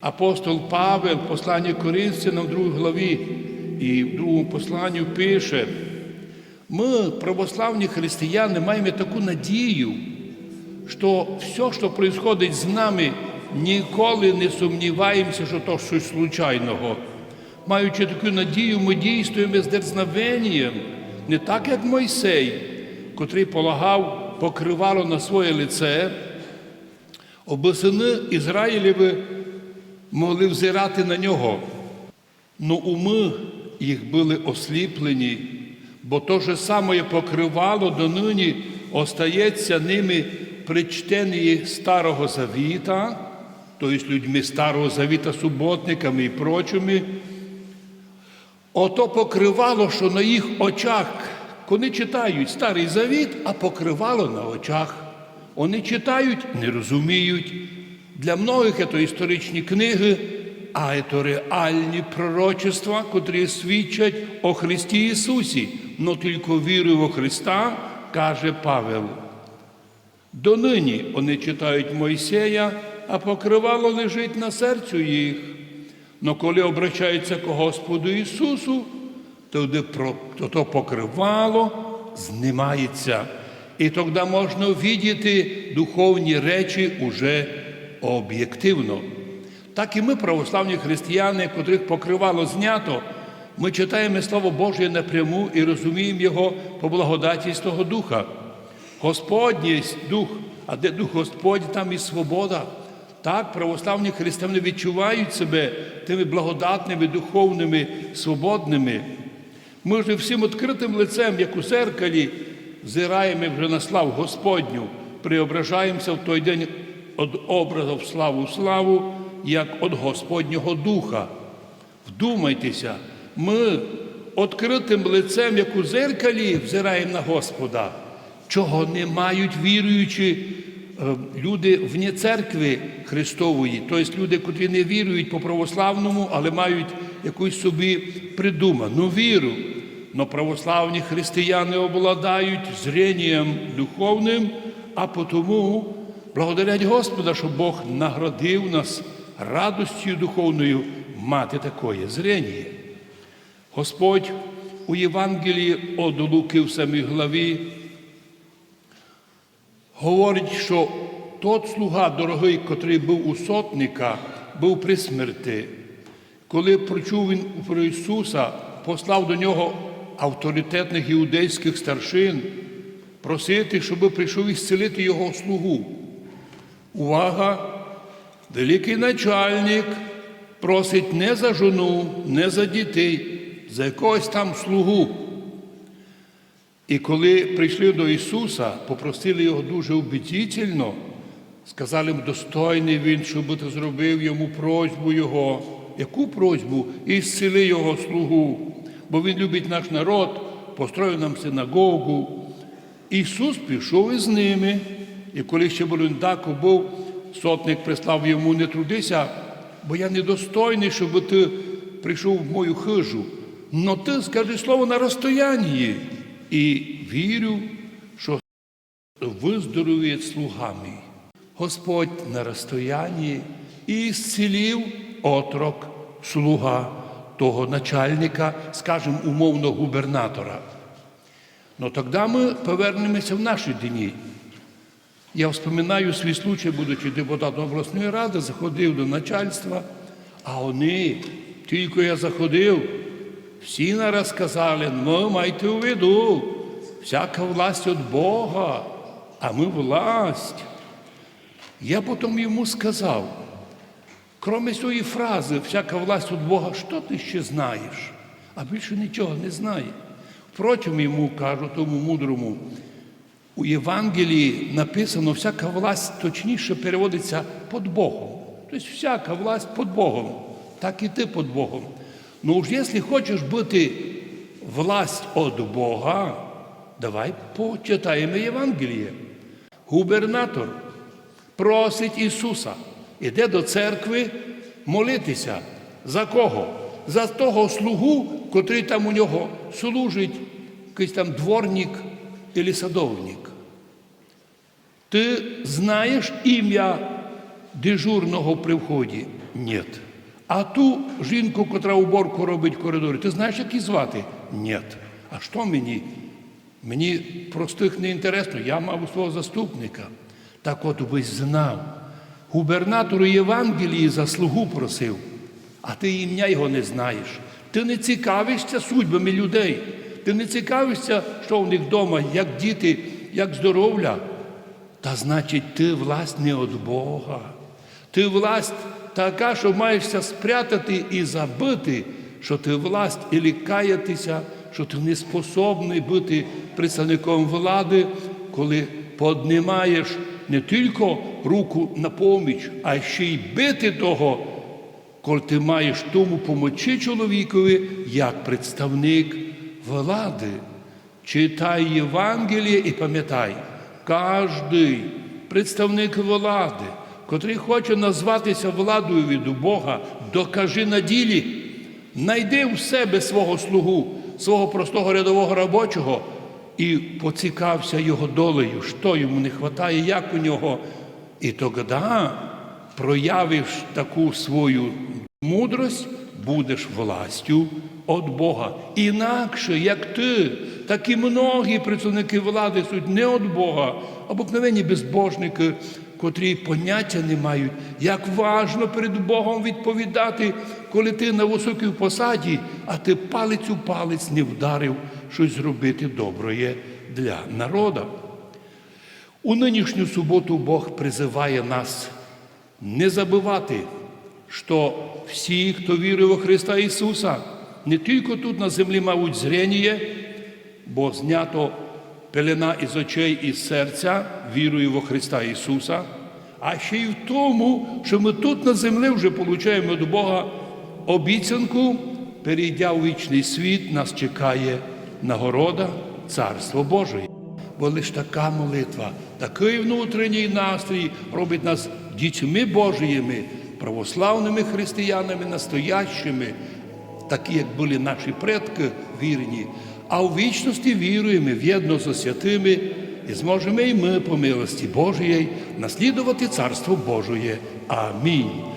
Апостол Павел, в посланні Коринфянам, в другій главі і в другому посланні пише, ми, православні християни, маємо таку надію, що все, що происходить з нами, ніколи не сумніваємося, що то щось случайного. Маючи таку надію, ми дійствуємо з дерзновенням, не так, як Мойсей, котрий полагав покривало на своє лице, аби сини Ізраїлєві могли взирати на нього. Но уми їх були осліплені, бо то же саме покривало донині остається ними при чтенні Старого Завіта, тобто людьми Старого Завіта, суботниками і прочими. Ото покривало, що на їх очах, вони читають Старий Завіт, а покривало на очах. Вони читають, не розуміють. Для многих це історичні книги, а це реальні пророчества, котрі свідчать о Христі Ісусі. Но тільки вірую во Христа, каже Павел. Донині вони читають Мойсея, а покривало лежить на серцю їх. Но коли обращаються к Господу Ісусу, тоді то, то покривало знімається. І тоді можна видіти духовні речі уже об'єктивно. Так і ми, православні християни, котрих покривало знято, ми читаємо Слово Боже напряму і розуміємо Його по благодаті Святого Духа. Господній дух, а де дух Господь, там і свобода. Так, православні християни відчувають себе тими благодатними, духовними, свободними. Ми вже всім відкритим лицем, як у зеркалі, зираємо вже на славу Господню, преображаємося в той день від образу в славу славу, як від Господнього Духа. Вдумайтеся, ми відкритим лицем, як у зеркалі, взираємо на Господа, чого не мають віруючі е, люди вне церкви Христової, тобто люди, котрі не вірують по православному, але мають якусь собі придуману віру. Но православні християни обладають зрінням духовним, а потому благодарять Господа, що Бог наградив нас радостю духовною мати такое зріння. Господь у Євангелії від Луки в самій главі говорить, що тот слуга дорогий, котрий був у сотника, був при смерті. Коли прочув він про Ісуса, послав до нього авторитетних іудейських старшин просити, щоб прийшов і зцілити його слугу. Увага! Великий начальник просить не за жону, не за дітей, за якогось там слугу. І коли прийшли до Ісуса, попросили його дуже убедительно, сказали йому, достойний він, щоб ти зробив йому просьбу Його. Яку просьбу? І зціли його слугу, бо він любить наш народ, построїв нам синагогу. Ісус пішов із ними, і коли ще Болюндако був, сотник прислав йому не трудися, бо я недостойний, щоб ти прийшов в мою хижу. Но ти скажи слово на розстоянні. І вірю, що виздоровіє слуга мій. Господь на розстоянні і зцілів отрок, слуга того начальника, скажімо, умовно губернатора. Ну тоді ми повернемося в наші дні. Я вспоминаю свій случай, будучи депутатом обласної ради, заходив до начальства, а вони, тільки я заходив, всі нараз сказали, ну майте у виду, всяка власть від Бога, а ми власть. Я потім йому сказав, кроме цієї фрази, всяка власть від Бога, що ти ще знаєш? А більше нічого не знає. Впрочем, йому кажу, тому мудрому, у Євангелії написано, всяка власть точніше переводиться під Богом. Тобто всяка власть під Богом, так і ти під Богом. Ну уж якщо хочеш бути власть від Бога, давай почитаємо Євангеліє. Губернатор просить Ісуса, іде до церкви молитися. За кого? За того слугу, котрий там у нього служить, якийсь там дворник або садовник. Ти знаєш ім'я дежурного при вході? Ні. А ту жінку, котра уборку робить в коридорі, ти знаєш, як її звати? Ні. А що мені? Мені простих не інтересно, я мав свого заступника. Так от би знав. Губернатору Євангелії заслугу просив, а ти ім'я його не знаєш. Ти не цікавишся судьбами людей. Ти не цікавишся, що в них вдома, як діти, як здоров'я. Та значить, ти власть не від Бога. Ти власть така, що маєшся спрятати і забити, що ти власть і лікаєтеся, що ти не способний бути представником влади, коли поднімаєш не тільки руку на поміч, а ще й бити того, коли ти маєш тому помочи чоловікові як представник влади. Читай Євангеліє і пам'ятай, кожний представник влади, котрий хоче назватися владою від Бога, докажи на ділі, найди в себе свого слугу, свого простого рядового робочого і поцікався його долею, що йому не вистачає, як у нього. І тоді проявиш таку свою мудрость, будеш властю від Бога. Інакше, як ти, так і многі представники влади суть не від Бога, а обикновенні безбожники, котрі поняття не мають, як важно перед Богом відповідати, коли ти на високій посаді, а ти палець у палець не вдарив щось зробити доброє для народу. У нинішню суботу Бог призиває нас не забувати, що всі, хто вірує во Христа Ісуса, не тільки тут на землі мають зрення, бо знято пелена із очей і серця, вірою во Христа Ісуса, а ще й в тому, що ми тут на землі вже получаємо від Бога обіцянку, перейдя у вічний світ, нас чекає нагорода Царство Божої. Бо лише така молитва, такий внутрішній настрій робить нас дітьми Божіїми, православними християнами, настоящими, такі, як були наші предки вірні, а у вічності віруємо в'єдно зі святими і зможемо і ми по милості Божої наслідувати Царство Божої. Амінь.